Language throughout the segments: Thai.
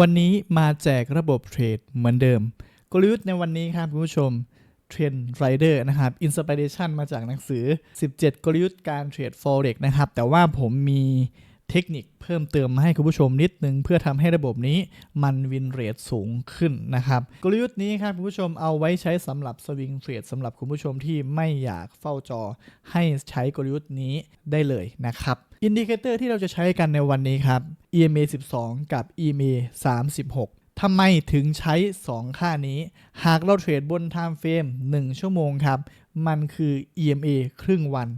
วันนี้มาแจกระบบเทรดเหมือนเดิม กลยุทธ์ในวันนี้ครับคุณผู้ชมเทรนไรเดอร์นะครับอินสปิเรชันมาจากหนังสือ 17 กลยุทธ์การเทรด Forex นะครับ แต่ว่าผมมี เทคนิคเพิ่มเติมมาให้คุณผู้ชมนิดนึง เพื่อทำให้ระบบนี้มันวินเรทสูงขึ้นนะครับ กลยุทธ์นี้ครับคุณผู้ชมเอาไว้ใช้สำหรับสวิงเทรดสำหรับคุณผู้ชมที่ไม่อยากเฝ้าจอให้ใช้กลยุทธ์นี้ได้เลยนะครับอินดิเคเตอร์ที่เราจะใช้กันในวันนี้ครับ EMA 12 กับ EMA 36ทำไมถึงใช้ 2 ค่านี้ หากเราเทรดบน Time Frame 1 ชั่วโมงครับ มันคือ EMA ครึ่งวัน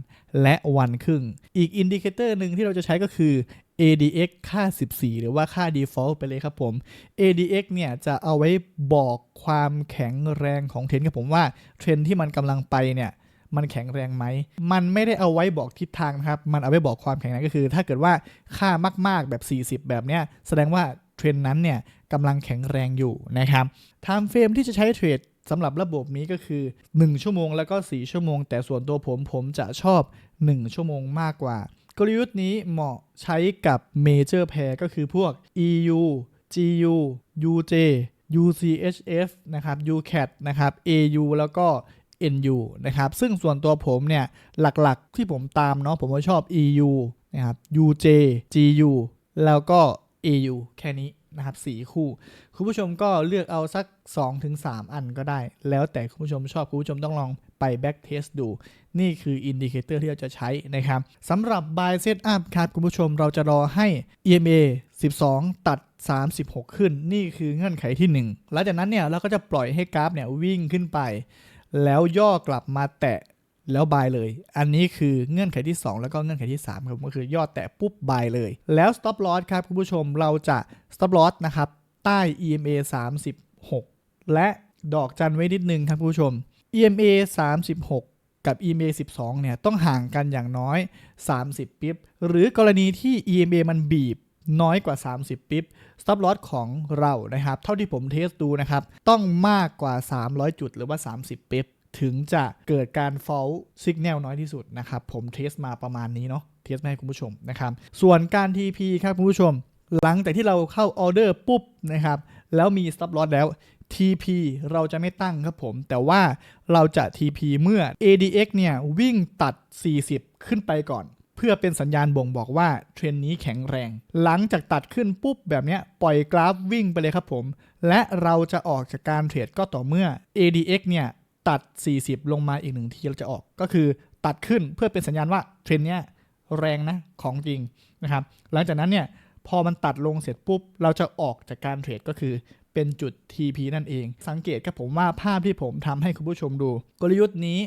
และวันครึ่ง อีกอินดิเคเตอร์หนึ่งที่เราจะใช้ก็คือ ADX ค่า 14 หรือว่าค่า default ไปเลยครับผม ADX เนี่ยจะเอาไว้บอกความแข็งแรงของเทรนด์ครับผมว่าเทรนที่มันกำลังไปเนี่ยมันแข็งแรงไหม มันไม่ได้เอาไว้บอกทิศทางนะครับ มันเอาไว้บอกความแข็งแรงก็คือ ถ้าเกิดว่าค่ามากๆแบบ 40 แบบเนี้ยแสดงว่าเทรนนั้นเนี่ยกำลังแข็งแรงอยู่นะครับไทม์เฟรมที่จะใช้เทรด สำหรับระบบนี้ก็คือ 1 ชั่วโมงแล้วก็ 4 ชั่วโมง แต่ส่วนตัวผมผมจะชอบ 1 ชั่วโมงมากกว่า กลยุทธ์นี้เหมาะใช้กับ Major Pair ก็คือพวก EU GU UJ UCHF นะครับ UCAT นะครับ AU แล้วก็ NU นะครับ ซึ่งส่วนตัวผมเนี่ย หลักๆที่ผมตามเนาะผมก็ชอบ EU นะครับ UJ GU แล้วก็ AU แค่นี้ นะครับ4คู่ คุณผู้ชมก็เลือกเอาสัก 2-3 อันก็ได้ แล้วแต่คุณผู้ชมชอบ คุณผู้ชมต้องลองไป back test ดู นี่คืออินดิเคเตอร์ที่เราจะใช้นะครับสำหรับ buy setup ครับ คุณผู้ชมเราจะรอให้ EMA 12 ตัด 36 ขึ้น นี่คือเงื่อนไขที่ 1 หลังจากนั้นเนี่ยเราก็จะปล่อยให้กราฟเนี่ยวิ่งขึ้นไป แล้วย่อกลับมาแตะ แล้วบายเลย อันนี้คือเงื่อนไขที่ 2 แล้วก็เงื่อนไขที่ 3 ครับก็คือย่อแตะปุ๊บบายเลย แล้ว stop loss ครับคุณผู้ชมเราจะ stop loss นะครับใต้ EMA 36 และดอกจันไว้นิดนึงครับคุณผู้ชม EMA 36 กับ EMA 12 เนี่ยต้องห่างกันอย่างน้อย 30 ปิ๊บ หรือกรณีที่ EMA มันบีบน้อยกว่า 30 ปิ๊บ stop loss ของเรานะครับ เท่าที่ผมเทสดูนะครับ ต้องมากกว่า 300 จุดหรือว่า 30 ปิ๊บ ถึงจะเกิดการ fall signal น้อยที่สุดนะครับ ผมเทสมาประมาณนี้เนาะเทสมาให้คุณผู้ชมนะครับ ส่วนการ TP ครับคุณผู้ชม หลังจากที่เราเข้าออเดอร์ปุ๊บนะครับ แล้วมี stop loss แล้ว TP เราจะไม่ตั้งครับผม แต่ว่าเราจะ TP เมื่อ ADX เนี่ย วิ่งตัด 40 ขึ้นไปก่อน เพื่อเป็นสัญญาณบ่งบอกว่า เทรนนี้แข็งแรง หลังจากตัดขึ้นปุ๊บแบบนี้ปล่อยกราฟวิ่งไปเลยครับผม และเราจะออกจากการเทรดก็ต่อเมื่อ ADX เนี่ย ตัด 40 ลงมาอีกหนึ่งทีเราจะออก ก็คือตัดขึ้นเพื่อเป็นสัญญาณว่าเทรนเนี้ยแรงนะของจริงนะครับ หลังจากนั้นเนี่ยพอมันตัดลงเสร็จปุ๊บ เราจะออกจากการเทรดก็คือเป็นจุด TP นั่นเอง สังเกตครับผมว่าภาพที่ผมทำให้คุณผู้ชมดู กลยุทธ์นี้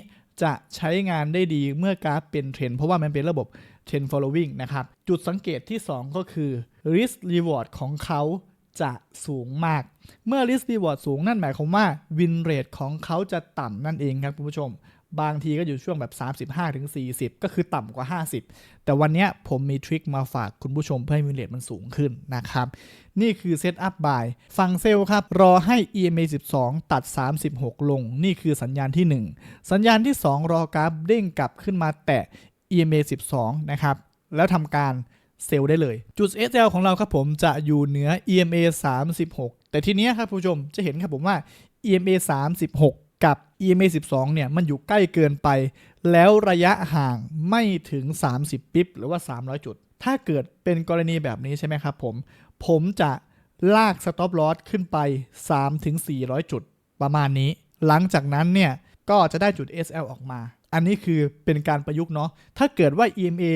จะใช้งานได้ดีเมื่อกราฟเป็นเทรนเพราะว่ามันเป็นระบบ Trend following นะครับ จุดสังเกตที่ 2 ก็คือ risk reward ของเขา จะสูงมาก เมื่อ risk reward สูงนั่นหมายความว่า win rate ของเขาจะต่ำนั่นเองครับคุณผู้ชม บางทีก็อยู่ช่วงแบบ 35-40 ก็คือต่ำกว่า 50 แต่วันนี้ผมมีทริคมาฝากคุณผู้ชมเพื่อให้วินเลทมันสูงขึ้นนะครับ นี่คือเซตอัพบายฝั่งเซลครับ รอให้ EMA 12 ตัด 36 ลง นี่คือสัญญาณที่ 1 สัญญาณที่ 2 รอกราฟเด้งกลับขึ้นมาแตะ EMA 12 นะครับ แล้วทำการ เซลล์ได้เลย จุด SL ของเราครับผมจะอยู่เหนือ EMA 36 แต่ทีเนี้ยครับผู้ชมจะเห็นครับผมว่า EMA 36 กับ EMA 12 เนี่ย มันอยู่ใกล้เกินไป แล้วระยะห่างไม่ถึง 30 ปิ๊บหรือว่า 300 จุด ถ้าเกิดเป็นกรณีแบบนี้ใช่ไหมครับผม ผมจะลาก stop loss ขึ้นไป 3-400 จุดประมาณนี้ หลังจากนั้นเนี่ย ก็จะได้จุด SL ออกมา อันนี้คือเป็นการประยุกต์เนาะ ถ้าเกิดว่า EMA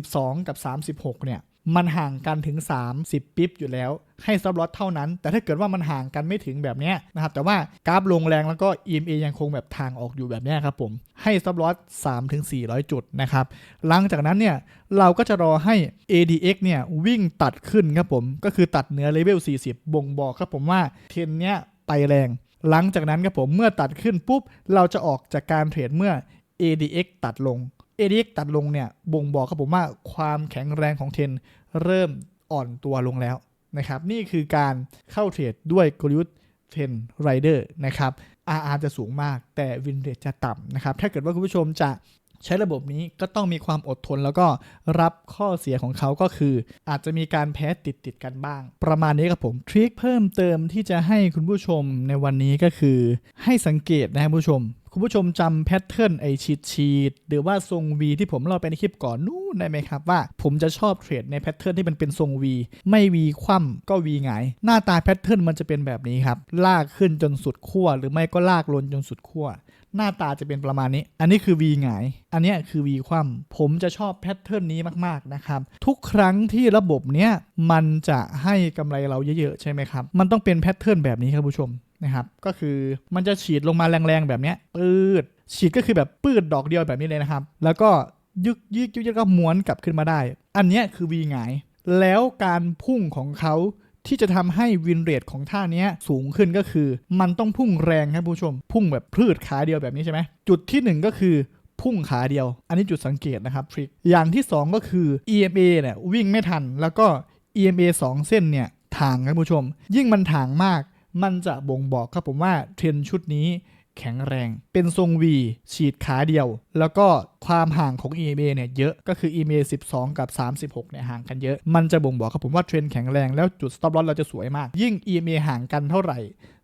12 กับ 36 เนี่ย มันห่างกันถึง 30 ปิ๊บอยู่แล้ว ให้ซับลอตเท่านั้น แต่ถ้าเกิดว่ามันห่างกันไม่ถึงแบบนี้นะครับ แต่ว่ากราฟลงแรงแล้วก็ EMA ยังคงแบบทางออกอยู่แบบนี้ครับผม ให้ซับลอต3ถึง400 จุดนะครับ หลังจากนั้นเนี่ย เราก็จะรอให้ ADX เนี่ย วิ่งตัดขึ้นครับผม ก็คือตัดเหนือเลเวล 40 บ่งบอกครับผมว่าเทรนเนี้ยไปแรง หลังจากนั้นครับผม เมื่อตัดขึ้นปุ๊บ เราจะออกจากการเทรดเมื่อ ADX ตัดลง ADX ตัดลงเนี่ยบ่งบอกครับผมว่าความแข็งแรงของเทนเริ่มอ่อนตัวลงแล้วนะครับ นี่คือการเข้าเทรดด้วยกลยุทธ์เทนไรเดอร์นะครับ RR จะสูงมากแต่วินเรทจะต่ำนะครับ ถ้าเกิดว่าคุณผู้ชมจะใช้ระบบนี้ก็ต้องมีความอดทนแล้วก็รับข้อเสียของเขาก็คือ อาจจะมีการแพ้ติดติดกันบ้าง ประมาณนี้ครับผมทริคเพิ่มเติมที่จะให้คุณผู้ชมในวันนี้ก็คือ ให้สังเกตนะครับผู้ชม คุณผู้ชมจำแพทเทิร์นไอชีดชีดหรือว่าทรง V ที่ผมเล่าไปในคลิปก่อนนู้นได้ไหมครับว่า ผมจะชอบเทรดในแพทเทิร์นที่มันเป็นทรง V ไม่ V คว่ำก็ V หงาย หน้าตาแพทเทิร์นมันจะเป็นแบบนี้ครับ ลากขึ้นจนสุดขั้วหรือไม่ก็ลากลงจนสุดขั้วหน้าตาจะเป็นประมาณนี้ อันนี้คือ V หงาย อันนี้คือ V คว่ำผมจะชอบแพทเทิร์นนี้มากๆนะครับ ทุกครั้งที่ระบบเนี้ยมันจะให้กำไรเราเยอะๆใช่ไหมครับ มันต้องเป็นแพทเทิร์นแบบนี้ครับผู้ชม นะครับ ก็คือมันจะฉีดลงมาแรงๆแบบนี้ปืด ฉีดก็คือแบบปืดดอกเดียวแบบนี้เลยนะครับ แล้วก็ยึกยึกยึกยึกก็ม้วนกลับขึ้นมาได้ อันนี้คือ V หงาย แล้วการพุ่งของเขาที่จะทำให้วินเรทของท่านี้สูงขึ้นก็คือ มันต้องพุ่งแรงครับผู้ชม พุ่งแบบพืชขาเดียวแบบนี้ใช่ไหมจุดที่หนึ่งก็คือพุ่งขาเดียว อันนี้จุดสังเกตนะครับทริคอย่างที่สองก็คือ EMA เนี่ยวิ่งไม่ทัน แล้วก็ EMA 2 เส้นเนี่ยทางครับผู้ชม ยิ่งมันทางมาก มันจะบ่งบอกครับผมว่าเทรนชุดนี้แข็งแรง เป็นทรง V ฉีดขาเดียว แล้วก็ความห่างของ EMA เนี่ยเยอะก็คือ EMA 12 กับ 36 เนี่ยห่างกันเยอะ มันจะบ่งบอกครับผมว่าเทรนแข็งแรงแล้วจุด stop loss เราจะสวยมาก ยิ่ง EMA ห่างกันเท่าไหร่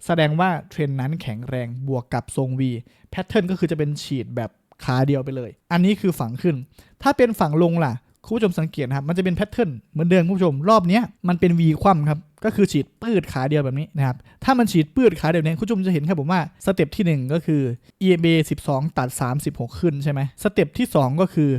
แสดงว่าเทรนนั้นแข็งแรงบวกกับทรง V แพทเทิร์นก็คือจะเป็นฉีดแบบขาเดียวไปเลย อันนี้คือฝั่งขึ้น ถ้าเป็นฝั่งลงล่ะ คุณผู้ชมสังเกตครับมันจะเป็นแพทเทิร์นเหมือนเดิมคุณผู้ชมรอบนี้มันเป็น V คว่ำครับก็คือฉีดปืดขาเดียวแบบนี้นะครับถ้ามันฉีดปืดขาเดียวเนี้คุณผู้ชมจะเห็นครับผมว่าสเต็ปที่ 1 ก็คือ EMA 12 ตัด 36 ขึ้นใช่ไหมสเต็ปที่ 2 ก็คือ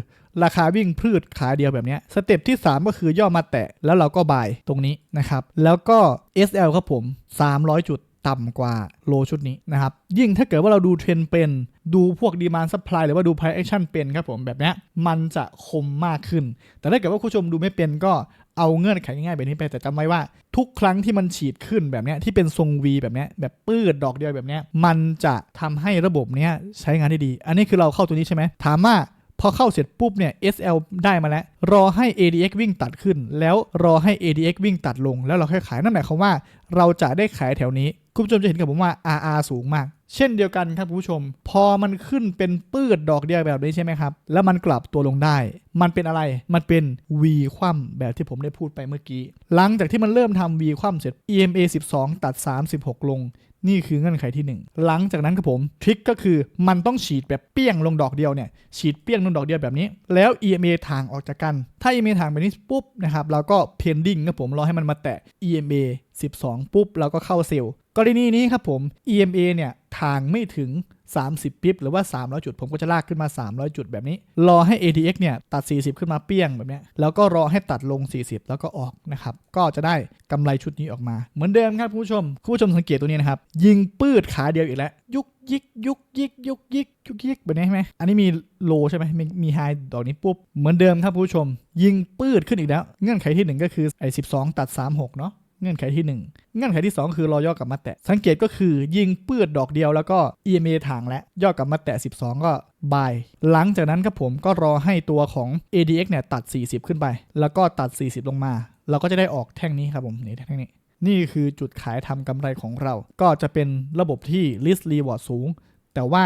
ราคาวิ่งพืชขาเดียวแบบนี้สเต็ปที่ 3 ก็คือย่อมาแตะแล้วเราก็บายตรงนี้นะครับ แล้วก็ SL ครับผม 300 จุด ต่ำกว่าโลชุดนี้นะครับ ยิ่งถ้าเกิดว่าเราดูเทรนเป็นดูพวกดีมานซัพพลายหรือว่าดู price action เป็นครับผมแบบนี้มันจะคมมากขึ้น แต่ถ้าเกิดว่าคุณผู้ชมดูไม่เป็นก็เอาเงื่อนไขง่ายๆแบบนี้ไป แต่จำไว้ว่าทุกครั้งที่มันฉีดขึ้นแบบนี้ที่เป็นทรง V แบบนี้แบบปืดดอกเดียวแบบนี้มันจะทำให้ระบบเนี้ยใช้งานได้ดี อันนี้คือเราเข้าตัวนี้ใช่ไหมถามว่า พอเข้าเสร็จปุ๊บเนี่ย SL ได้มาแล้ว รอให้ ADX วิ่งตัดขึ้น แล้วรอให้ ADX วิ่งตัดลง แล้วเราค่อยขายนั่นหมายความว่า เราจะได้ขายแถวนี้ คุณผู้ชมจะเห็นกับผมว่า RR สูงมาก เช่นเดียวกันครับคุณผู้ชม พอมันขึ้นเป็นปืดดอกเดียวแบบนี้ใช่ไหมครับ แล้วมันกลับตัวลงได้ มันเป็นอะไร มันเป็น V คว่ำแบบที่ผมได้พูดไปเมื่อกี้ หลังจากที่มันเริ่มทำ V คว่ำเสร็จ EMA 12 ตัด 36 ลง นี่คือเงื่อนไขที่ 1 หลังจากนั้นครับผมทริคก็คือมันต้องฉีดแบบเปี้ยงลงดอกเดียวเนี่ยฉีดเปี้ยงลงดอกเดียวแบบนี้ แล้ว EMA ทางออกจากกัน ถ้า EMA ทางแบบนี้ปุ๊บนะครับเราก็ pending ครับผมรอให้มันมาแตะ EMA 12 ปุ๊บเราก็เข้าเซลล์กรณีนี้ครับผม EMA เนี่ยทางไม่ถึง 30 ปิ๊บหรือว่า 300 จุด ผมก็จะลากขึ้นมา 300 จุดแบบนี้ รอให้ ADX เนี่ยตัด 40 ขึ้นมาเปี้ยงแบบเนี้ยแล้วก็รอให้ตัดลง 40 แล้วก็ออกนะครับ ก็จะได้กำไรชุดนี้ออกมา เหมือนเดิมครับคุณผู้ชมคุณผู้ชมสังเกตตัวนี้นะครับ ยิงปืดขาเดียวอีกแล้ว ยุกยิกยุกยิกยุกยิกยุกยิกแบบนี้ใช่ไหมอันนี้มีโลใช่ไหมมีมีไฮดอกนี้ปุ๊บ เหมือนเดิมครับคุณผู้ชม ยิงปืดขึ้นอีกแล้ว เงื่อนไขที่หนึ่งก็คือไอ้12 ตัด 36 เนาะ เงื่อนไขที่ 1 เงื่อนไขที่ 2 คือรอย่อกลับมาแตะ สังเกตก็คือยิงปืดดอกเดียวแล้วก็ EMA ทางและย่อกลับมาแตะ 12 ก็บาย หลังจากนั้นครับผมก็รอให้ตัวของ ADX เนี่ยตัด 40 ขึ้นไป แล้วก็ตัด 40 ลงมา เราก็จะได้ออกแท่งนี้ครับผมนี่แท่งนี้ นี่คือจุดขายทำกำไรของเรา ก็จะเป็นระบบที่ risk reward สูง แต่ว่า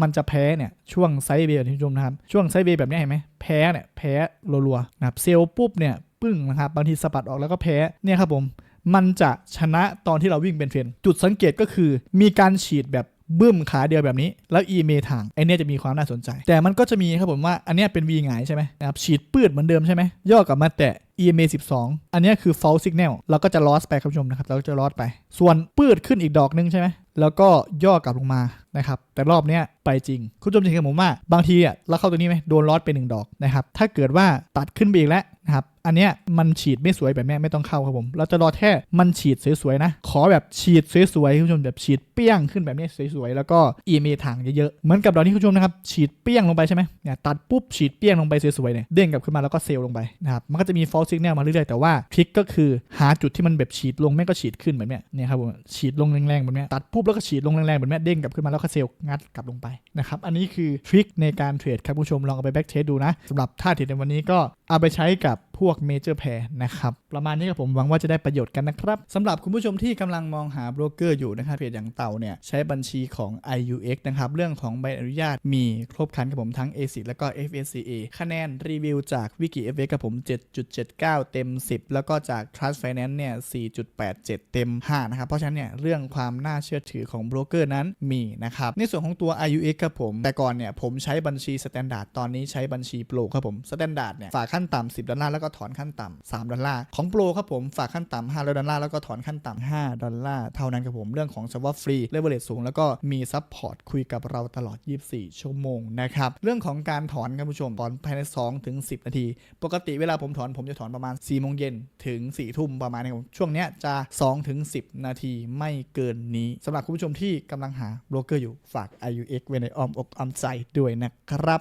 มันจะแพ้เนี่ยช่วงไซด์เวย์ที่คุณผู้ชมนะครับ ช่วงไซด์เวย์แบบนี้เห็นไหมแพ้เนี่ยแพ้รัวๆนะครับเซลล์ปุ๊บเนี่ยปึ้งนะครับบางทีสะบัดออกแล้วก็แพ้เนี่ยครับผม มันจะชนะตอนที่เราวิ่งเป็นเทรนจุดสังเกตก็คือมีการฉีดแบบบึ้มขาเดียวแบบนี้ แล้วอีเมทางไอเนี้ยจะมีความน่าสนใจ แต่มันก็จะมีครับผมว่าอันเนี้ยเป็น V หงายใช่ไหมนะครับฉีดปืดเหมือนเดิมใช่ไหมย่อกลับมาแตะ EMA 12 อันเนี้ยคือ false signal เราก็จะ loss ไปครับคุณผู้ชมนะครับ เราก็จะ loss ไป ส่วนปืดขึ้นอีกดอกนึงใช่ไหม แล้วก็ย่อกลับลงมานะครับ แต่รอบเนี้ยไปจริง คุณผู้ชมจะเห็นกับผมว่า บางทีอะเราเข้าตัวนี้ไหมโดน loss ไปหนึ่งดอกนะครับ ถ้าเกิดว่าตัดขึ้นไปอีกแล้วนะครับ อันเนี้ยมันฉีดไม่สวยแบบเนี้ยไม่ต้องเข้าครับผม เราจะรอแค่มันฉีดสวยๆนะ ขอแบบฉีดสวยๆคุณผู้ชมแบบฉีดเปี้ยงขึ้นแบบนี้สวยๆ แล้วก็ EMA ทางเยอะๆ เหมือนกับดอกนี้คุณผู้ชมนะครับฉีดเปี้ยงลงไปใช่ไหมเนี่ยตัดปุ๊บฉีดเปี้ยงลงไปสวยๆเนี่ยเด้งกลับขึ้นมาแล้วก็เซลล์ลงไปนะครับมันก็จะมี false signal มาเรื่อยๆแต่ว่าทริคก็คือหาจุดที่มันแบบฉีดลงแม่ก็ฉีดขึ้นแบบเนี้ยเนี่ยครับผมฉีดลงแรงๆแบบเนี้ยตัดปุบปุ๊บแล้วก็ฉีดลงแรงๆเหมือนแม่เด้งกลับขึ้นมาแล้วก็เซลล์งัดกลับลงไปนะครับอันนี้คือทริคในการเทรดครับผู้ชมลองเอาไปแบ็กเทสดูนะสำหรับท่าเทรดในวันนี้ก็ เอาไปใช้กับพวกเมเจอร์แพร์นะครับ ประมาณนี้ครับผมหวังว่าจะได้ประโยชน์กันนะครับสำหรับคุณผู้ชมที่กำลังมองหาโบรกเกอร์อยู่นะครับเพจอย่างเต่าเนี่ยใช้บัญชีของ IUX นะครับ เรื่องของใบอนุญาตมีครบครันกับผมทั้ง ASIC แล้วก็ FSCA คะแนนรีวิวจากวิกิ FX กับผม 7.79 เต็ม 10 แล้วก็จาก Trust Finance เนี่ย 4.87 เต็ม 5 นะครับ เพราะฉะนั้นเนี่ยเรื่องความน่าเชื่อถือของโบรกเกอร์นั้นมีนะครับในส่วนของตัว IUX ครับผมแต่ก่อนเนี่ยผมใช้บัญชี Standard ตอนนี้ใช้บัญชี Pro ครับผม Standard เนี่ยฝากขั้น้นต่ำ10 ดอลลาร์แล้วก็ถอนขั้นต่ำ3ดอลลาร์ของ Pro ครับผมฝากขั้นต่ำ5ดอลลาร์แล้วก็ถอนขั้นต่ำ5ดอลลาร์เท่านั้นครับผมเรื่องของ Server Free Leverage สูงแล้วก็มีซัพพอร์ตคุยกับเราตลอด 24 ชั่วโมงนะครับเรื่องของการถอนครับผู้ชมถอนภายใน2ถึง10 นาที ปกติเวลาผมถอนผมจะถอนประมาณ4โมงเย็นถึง4ทุ่มประมาณนี้ครับช่วงเนี้ยจะ2ถึง10 นาทีไม่เกินนี้สำหรับคุณผู้ชมที่กำลังหาโบรกเกอร์อยู่ฝาก IUX ไว้ในอ้อมอกอ้อมใจด้วยนะครับ